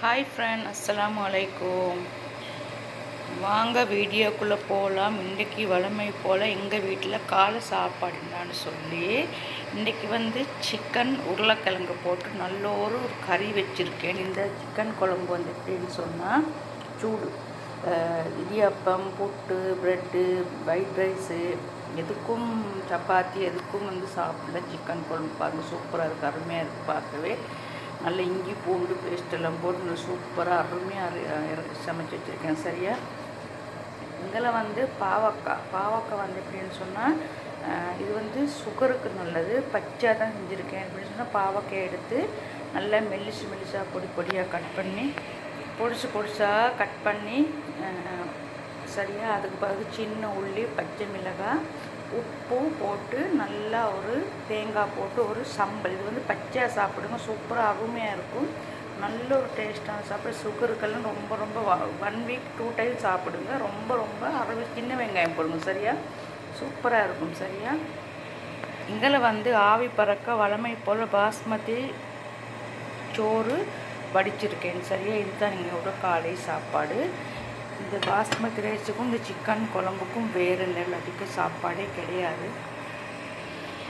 Hi friend அஸ்ஸலாமு அலைக்கும் வாங்க வீடியோக்குள்ளே போகலாம் இன்றைக்கி வளமை போல் எங்கள் வீட்டில் காலை சாப்பாடுன்னு சொல்லி இன்றைக்கி வந்து சிக்கன் உருளைக்கிழங்கு போட்டு நல்ல ஒரு கறி வச்சுருக்கேன். இந்த சிக்கன் குழம்பு வந்து எப்படின்னு சொன்னால் சூடு. Idiyappam idiyappam puttu bread white rice எதுக்கும் சப்பாத்தி எதுக்கும் வந்து சாப்பிட சிக்கன் குழம்பு. பாருங்கள் சூப்பராக இருக்குது அருமையாக இருக்குது பார்க்கவே. நல்ல இஞ்சி பூண்டு பேஸ்ட் எல்லாம் போட்டு நல்லா சூப்பராக அருமையாக சமைச்சு வச்சுருக்கேன். சரியா? இதில் வந்து பாவக்காய் பாவக்காய் வந்து எப்படின்னு சொன்னால் இது வந்து சுகருக்கு நல்லது. பச்சையாக தான் செஞ்சுருக்கேன். அப்படின்னு சொன்னால் பாவக்காய் எடுத்து நல்லா மெல்லிசு மெல்லிசாக பொடி பொடியாக கட் பண்ணி பொடிசு பொடிசாக கட் பண்ணி சரியாக அதுக்கு பிறகு சின்ன உள்ளி பச்சை மிளகாய் உப்பும் போட்டு நல்லா ஒரு தேங்காய் போட்டு ஒரு சம்பல். இது வந்து பச்சையாக சாப்பிடுங்க சூப்பராக அருமையாக இருக்கும். நல்ல ஒரு டேஸ்ட்டான சாப்பிடு சுகருக்கெல்லாம் ரொம்ப ரொம்ப ஒன் வீக் டூ டைம் சாப்பிடுங்க. ரொம்ப ரொம்ப அரை சின்ன வெங்காயம் போடுங்க சரியா? சூப்பராக இருக்கும் சரியா? இதில் வந்து ஆவி பறக்க வளமை போல் பாஸ்மதி சோறு வடிச்சிருக்கேன் சரியா? இதுதான் எங்களோட காலை சாப்பாடு. இந்த பாஸ்மதி ரைஸுக்கும் இந்த சிக்கன் குழம்புக்கும் வேறு நெல் அதிக சாப்பாடே கிடையாது.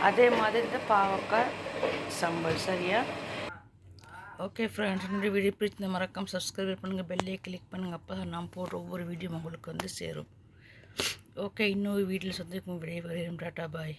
அதே மாதிரி இந்த பாவக்காய் சம்பல் சரியா? ஓகே ஃப்ரெண்ட்ஸ் என்னுடைய வீடியோ பிடிச்ச மறக்காம சப்ஸ்கிரைப் பண்ணுங்கள் பெல்லையை கிளிக் பண்ணுங்கள் அப்போ தான் நான் போடுற ஒவ்வொரு வீடியோ உங்களுக்கு வந்து சேரும். ஓகே இன்னொரு வீட்டில் சந்திக்கும் விடைபெறுகிறேன் டாட்டா பாய்.